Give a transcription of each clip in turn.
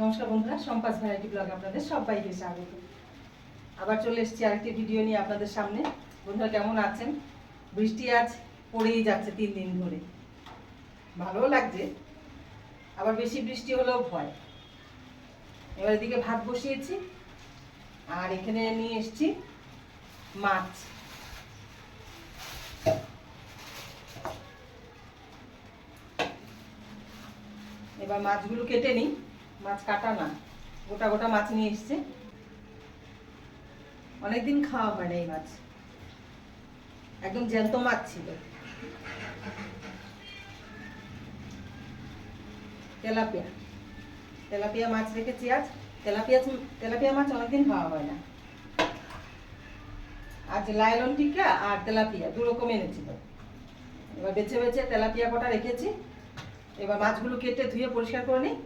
নমস্কার বন্ধুরা, সম্পাস variety blog আপনাদের সবাইকে স্বাগত। আবার চলে এসেছি আরেকটি ভিডিও নিয়ে আপনাদের সামনে। বন্ধুরা, কেমন আছেন? বৃষ্টি আজ পড়েই যাচ্ছে তিন দিন ধরে। ভালোও লাগছে, আবার বেশি বৃষ্টি হলেও ভয়। এবার এদিকে ভাত বসিয়েছি, আর এখানে নিয়ে এসেছি মাছ। এবার মাছগুলো কেটে নিই। মাছ কাটা না, গোটা গোটা মাছ নিয়ে এসছে। অনেকদিন খাওয়া হয় না এই মাছ। একদম জ্যান্ত মাছ ছিল। তেলাপিয়া। তেলাপিয়া মাছ রেখেছি আজ। তেলাপিয়া তেলাপিয়া মাছ অনেকদিন খাওয়া হয় না। আজ লাইলন টিকা আর তেলাপিয়া দু রকম এনেছিল। এবার বেছে বেছে তেলাপিয়া কটা রেখেছি। এবার মাছগুলো কেটে ধুয়ে পরিষ্কার করে নিই।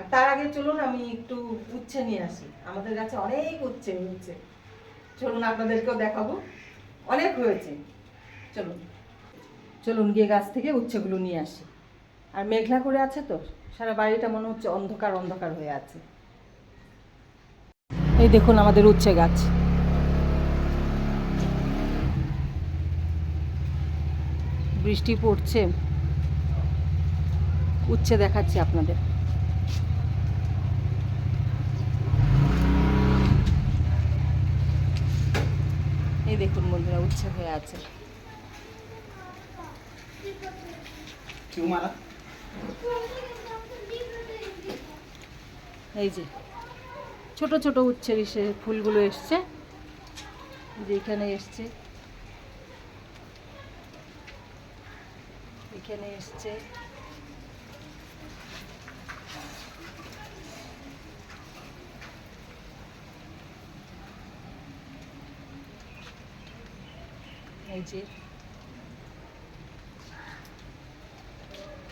আর তার আগে চলুন আমি একটু উচ্ছে নিয়ে আসি। আমাদের গাছে অনেক উচ্ছে হয়েছে। চলুন আপনাদেরকেও দেখাবো। অনেক হয়েছে। চলুন। চলুন গিয়ে গাছ থেকে উচ্ছেগুলো নিয়ে আসি। আর মেঘলা করে আছে তো, সারা বাড়িটা মনে হচ্ছে অন্ধকার অন্ধকার হয়ে আছে। এই দেখুন আমাদের উচ্ছে গাছ। বৃষ্টি পড়ছে। উচ্ছে দেখাচ্ছি আপনাদের এই দেখুন বন্ধুরা উচ্ছে হয়ে আছে। এই যে ছোট ছোট উচ্ছের ইসে ফুলগুলো এসছে। যে এখানে এসছে। এখানে এসছে।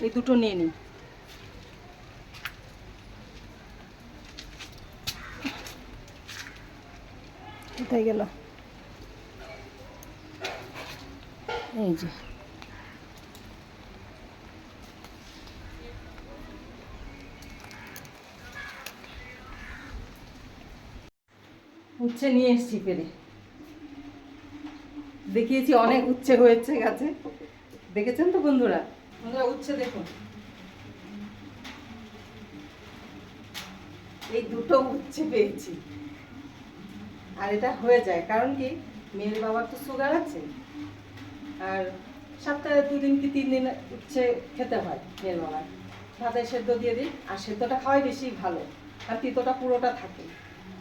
এই দুটো নিয়ে নিই। কোথায় গেল? এই যে। উচ্ছে নিয়ে এসছি পেরে। দেখিয়েছি, অনেক উচ্ছে হয়েছে গাছে। দেখেছেন তো বন্ধুরা? বন্ধুরা, উচ্ছে দেখুন। এই দুটো উচ্ছে পেয়েছি। আর এটা হয়ে যায়, কারণ কি, মেয়ের বাবার তো সুগার আছে। আর সপ্তাহে দুদিন কি তিন দিন উচ্ছে খেতে হয় মেয়ের বাবার। ভাতে সেদ্ধ দিয়ে দিই, আর সেদ্ধটা খাওয়াই বেশি ভালো আর তিতোটা পুরোটা থাকে।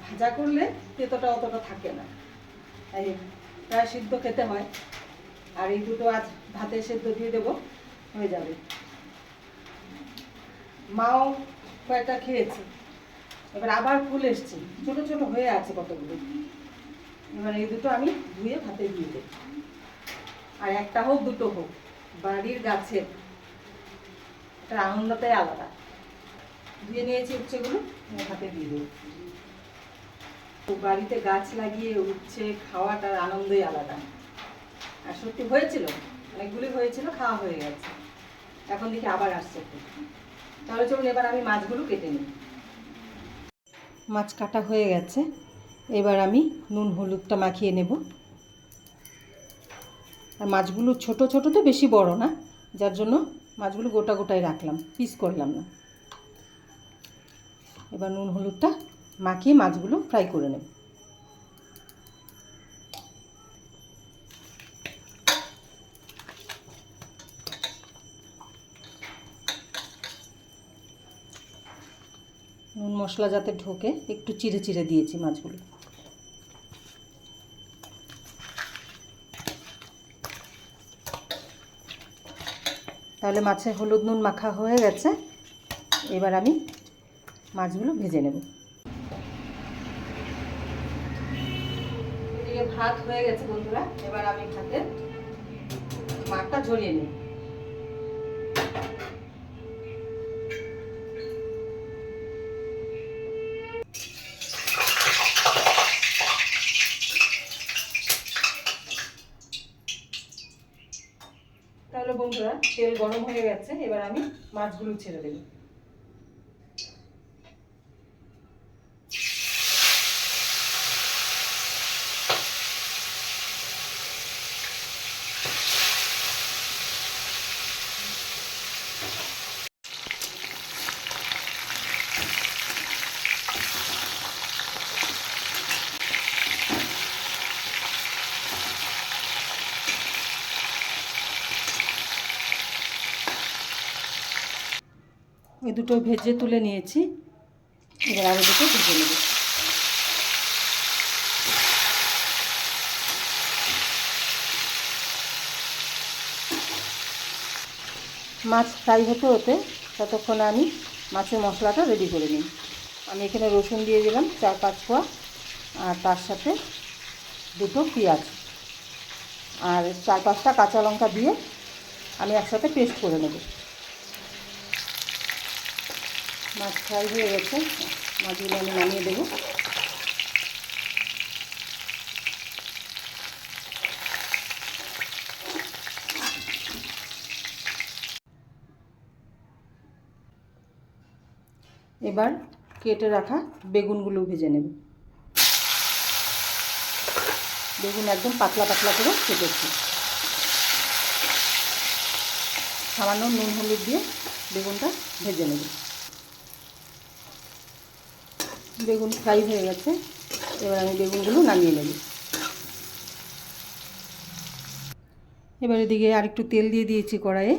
ভাজা করলে তেতোটা অতটা থাকে না। তাই প্রায় সিদ্ধ খেতে হয়। আর এই দুটো আজ ভাতে সেদ্ধ দিয়ে দেবো, হয়ে যাবে। মাও কয়েকটা খেয়েছে। এবার আবার ফুল এসছে, ছোট ছোট হয়ে আছে কতগুলো। এবার এই দুটো আমি ধুয়ে ভাতে দিয়ে দেব। আর একটা হোক, দুটো হোক, বাড়ির গাছের। এটার আনন্দটাই আলাদা। ধুয়ে নিয়েছি উচ্ছেগুলো ভাতে দিয়ে দেবো। বাড়িতে গাছ লাগিয়ে উচ্ছে খাওয়াটার আনন্দই আলাদা। আর সত্যি হয়েছিল, অনেকগুলি হয়েছিল, খাওয়া হয়ে গেছে। এখন দেখি আবার আসছে তাহলে চলুন, এবার আমি মাছগুলো কেটে নিই। মাছ কাটা হয়ে গেছে। এবার আমি নুন, হলুদটা মাখিয়ে নেব। আর মাছগুলো ছোট ছোট তো বেশি বড় না, যার জন্য মাছগুলো গোটা গোটাই রাখলাম, পিস করলাম না। এবার নুন, হলুদটা মাখিয়ে মাছগুলো ফ্রাই করে নেব। নুন মশলা যাতে ঢোকে, একটু চিড়ে চিড়ে দিয়েছি মাছগুলো। তাহলে মাছে হলুদ নুন মাখা হয়ে গেছে। এবার আমি মাছগুলো ভেজে নেব এদিকে ভাত হয়ে গেছে, বন্ধুরা। এবার আমি ভাতে মাঠটা ঝরিয়ে নিই। তাহলে বন্ধুরা, তেল গরম হয়ে গেছে। এবার আমি মাছগুলো ছেড়ে দেব। দুটো ভেজে তুলে নিয়েছি। এবার আরও দুটো ভেজে নেব। মাছ ফ্রাই হতে হতে ততক্ষণে আমি মাছের মশলাটা রেডি করে নিই। আমি এখানে রসুন দিয়ে দিলাম, চার পাঁচ কোয়া আর তার সাথে দুটো পেঁয়াজ। আর চার পাঁচটা কাঁচা লঙ্কা দিয়ে আমি একসাথে পেস্ট করে নেব। মাছ ফ্রাই হয়ে গেছে। মাছগুলো আমি নামিয়ে দেবো। এবার কেটে রাখা বেগুনগুলো ভেজে নেব। বেগুন একদম পাতলা পাতলা করে কেটেছি। সামান্য নুন হলুদ দিয়ে বেগুনটা ভেজে নেব। বেগুন ফ্রাই হয়ে গেছে। এবার আমি বেগুনগুলো নামিয়ে নেব। এবার এদিকে আরেকটু তেল দিয়ে দিয়েছি কড়াইয়ে।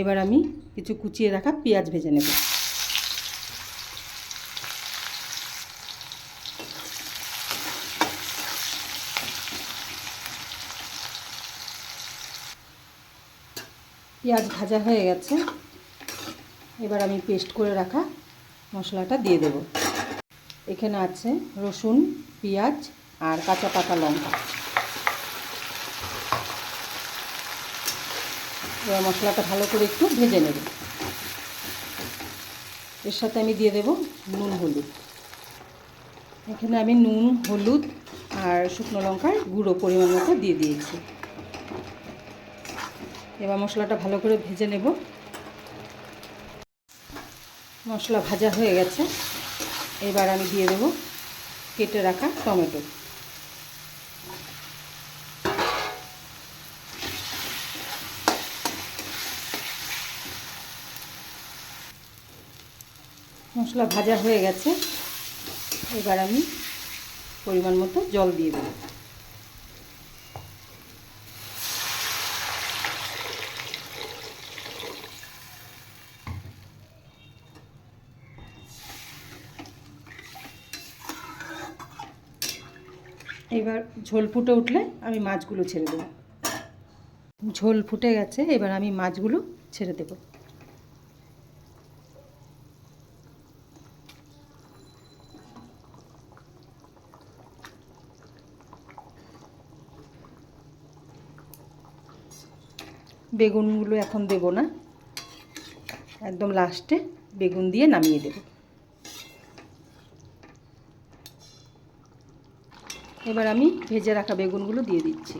এবার আমি কিছু কুচিয়ে রাখা পেঁয়াজ ভেজে নেব। পেঁয়াজ ভাজা হয়ে গেছে। এবার আমি পেস্ট করে রাখা মশলাটা দিয়ে দেব। এখানে আছে রসুন, পেঁয়াজ আর কাঁচা পাকা লঙ্কা। এবার মশলাটা ভালো করে একটু ভেজে নেব। এর সাথে আমি দিয়ে দেব নুন, হলুদ। এখানে আমি নুন, হলুদ আর শুকনো লঙ্কার গুঁড়ো পরিমাণ মতো দিয়ে দিয়েছি। এবার মশলাটা ভালো করে ভেজে নেব। মশলা ভাজা হয়ে গেছে। এবার আমি দিয়ে দেব কেটে রাখা টমেটো। মশলা ভাজা হয়ে গেছে। এবার আমি পরিমাণ মতো জল দিয়ে দেবো। এবার ঝোল ফুটে উঠলে আমি মাছগুলো ছেড়ে দেবো। ঝোল ফুটে গেছে, এবার আমি মাছগুলো ছেড়ে দেব। বেগুনগুলো এখন দেব না। একদম লাস্টে বেগুন দিয়ে নামিয়ে দেবো। এবার আমি ভেজে রাখা বেগুনগুলো দিয়ে দিচ্ছি।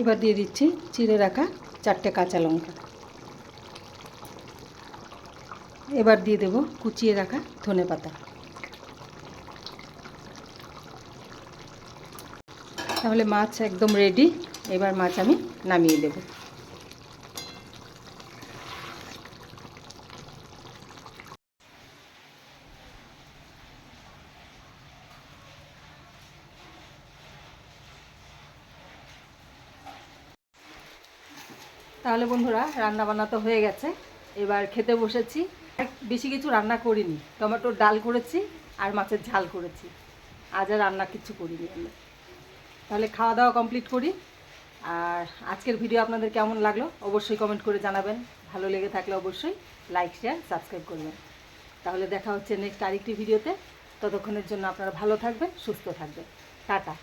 এবার দিয়ে দিচ্ছি চিড়ে রাখা চারটে কাঁচা লঙ্কা। এবার দিয়ে দেব কুচিয়ে রাখা ধনে পাতা তাহলে মাছ একদম রেডি এবার মাছ আমি নামিয়ে দেব। তাহলে বন্ধুরা রান্না বান্না তো হয়ে গেছে। এবার খেতে বসেছি। বেশি কিছু রান্না করিনি। টমেটোর ডাল করেছি আর মাছের ঝাল করেছি। আজ আর রান্না কিছু করিনি আমি তাহলে খাওয়া দাওয়া কমপ্লিট করি। আর আজকের ভিডিও আপনাদের কেমন লাগল অবশ্যই কমেন্ট করে জানাবেন। ভালো লেগে থাকলে অবশ্যই লাইক শেয়ার সাবস্ক্রাইব করবেন। তাহলে দেখা হচ্ছে নেক্সট আরেকটি ভিডিওতে ততক্ষণের জন্য আপনারা ভালো থাকবেন, সুস্থ থাকবেন। টাটা।